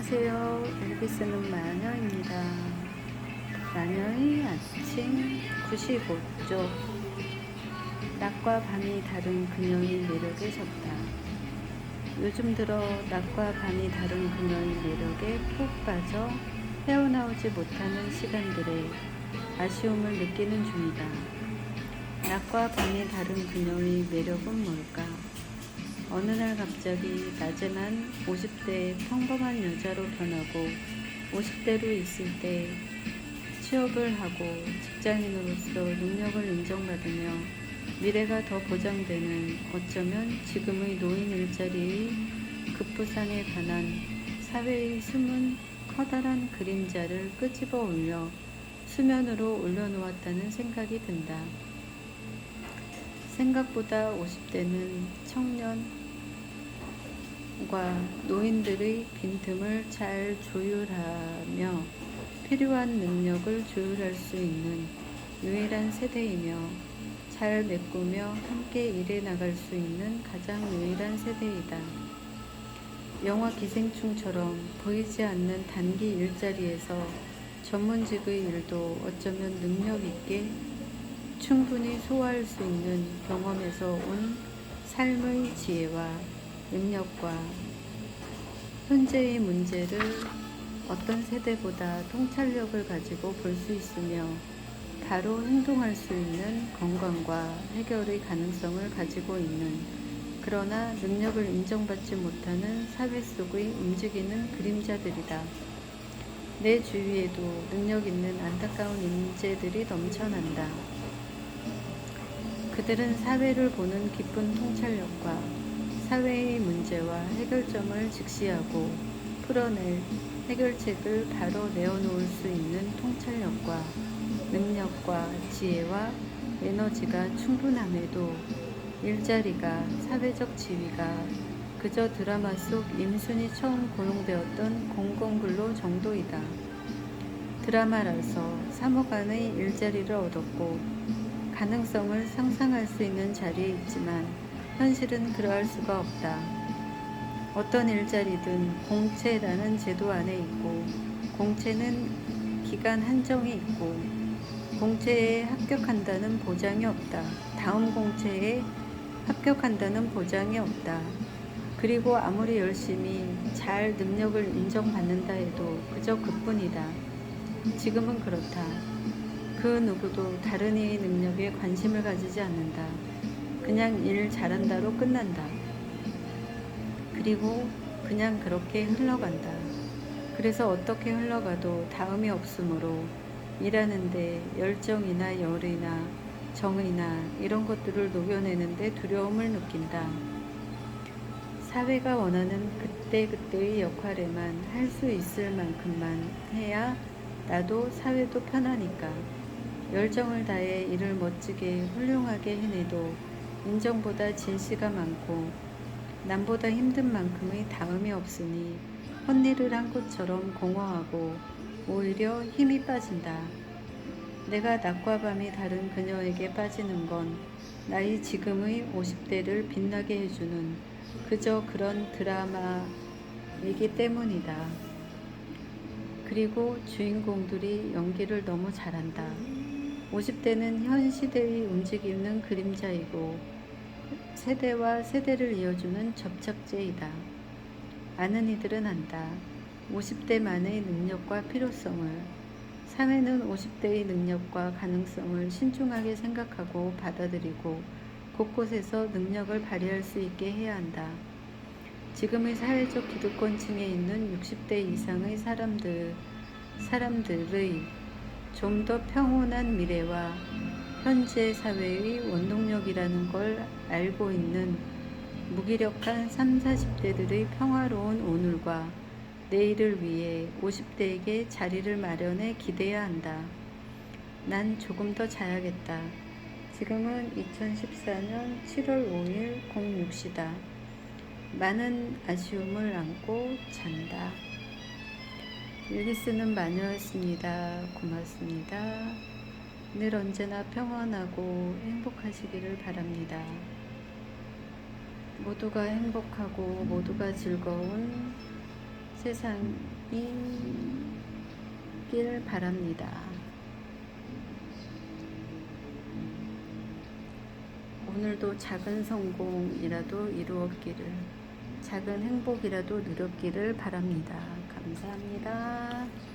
안녕하세요. 쓰는 마녀입니다. 마녀의 아침 95조 낮과 밤이 다른 그녀의 매력에 졌다. 요즘 들어 낮과 밤이 다른 그녀의 매력에 푹 빠져 헤어나오지 못하는 시간들에 아쉬움을 느끼는 중이다. 낮과 밤이 다른 그녀의 매력은 뭘까? 어느 날 갑자기 낮에만 50대의 평범한 여자로 변하고 50대로 있을 때 취업을 하고 직장인으로서 능력을 인정받으며 미래가 더 보장되는 어쩌면 지금의 노인 일자리의 급부상에 관한 사회의 숨은 커다란 그림자를 끄집어 올려 수면으로 올려놓았다는 생각이 든다. 생각보다 50대는 청년, 과 노인들의 빈틈을 잘 조율하며 필요한 능력을 조율할 수 있는 유일한 세대이며 잘 메꾸며 함께 일해 나갈 수 있는 가장 유일한 세대이다. 영화 기생충처럼 보이지 않는 단기 일자리에서 전문직의 일도 어쩌면 능력 있게 충분히 소화할 수 있는 경험에서 온 삶의 지혜와 능력과 현재의 문제를 어떤 세대보다 통찰력을 가지고 볼 수 있으며 바로 행동할 수 있는 건강과 해결의 가능성을 가지고 있는 그러나 능력을 인정받지 못하는 사회 속의 움직이는 그림자들이다. 내 주위에도 능력 있는 안타까운 인재들이 넘쳐난다. 그들은 사회를 보는 깊은 통찰력과 사회의 문제와 해결점을 직시하고 풀어낼 해결책을 바로 내어놓을 수 있는 통찰력과 능력과 지혜와 에너지가 충분함에도 일자리가 사회적 지위가 그저 드라마 속 임순이 처음 고용되었던 공공근로 정도이다. 드라마라서 3억 안의 일자리를 얻었고 가능성을 상상할 수 있는 자리에 있지만 현실은 그러할 수가 없다. 어떤 일자리든 공채라는 제도 안에 있고 공채는 기간 한정이 있고 공채에 합격한다는 보장이 없다. 다음 공채에 합격한다는 보장이 없다. 그리고 아무리 열심히 잘 능력을 인정받는다 해도 그저 그뿐이다. 지금은 그렇다. 그 누구도 다른 이의 능력에 관심을 가지지 않는다. 그냥 일 잘한다로 끝난다. 그리고 그냥 그렇게 흘러간다. 그래서 어떻게 흘러가도 다음이 없으므로 일하는데 열정이나 열이나 정의나 이런 것들을 녹여내는데 두려움을 느낀다. 사회가 원하는 그때그때의 역할에만 할 수 있을 만큼만 해야 나도 사회도 편하니까 열정을 다해 일을 멋지게 훌륭하게 해내도 인정보다 진시가 많고 남보다 힘든 만큼의 다음이 없으니 헛일을 한 것처럼 공허하고 오히려 힘이 빠진다. 내가 낮과 밤이 다른 그녀에게 빠지는 건 나이 지금의 50대를 빛나게 해주는 그저 그런 드라마이기 때문이다. 그리고 주인공들이 연기를 너무 잘한다. 50대는 현 시대의 움직이는 그림자이고 세대와 세대를 이어주는 접착제이다. 아는 이들은 안다. 50대만의 능력과 필요성을 사회는 50대의 능력과 가능성을 신중하게 생각하고 받아들이고 곳곳에서 능력을 발휘할 수 있게 해야 한다. 지금의 사회적 기득권층에 있는 60대 이상의 사람들, 사람들의 좀 더 평온한 미래와 현재 사회의 원동력이라는 걸 알고 있는 무기력한 3, 40대들의 평화로운 오늘과 내일을 위해 50대에게 자리를 마련해 기대야 한다. 난 조금 더 자야겠다. 지금은 2014년 7월 5일 06시다. 많은 아쉬움을 안고 잔다. 일기 쓰는 마녀였습니다. 고맙습니다. 늘 언제나 평안하고 행복하시기를 바랍니다. 모두가 행복하고 모두가 즐거운 세상이길 바랍니다. 오늘도 작은 성공이라도 이루었기를, 작은 행복이라도 누렸기를 바랍니다. 감사합니다.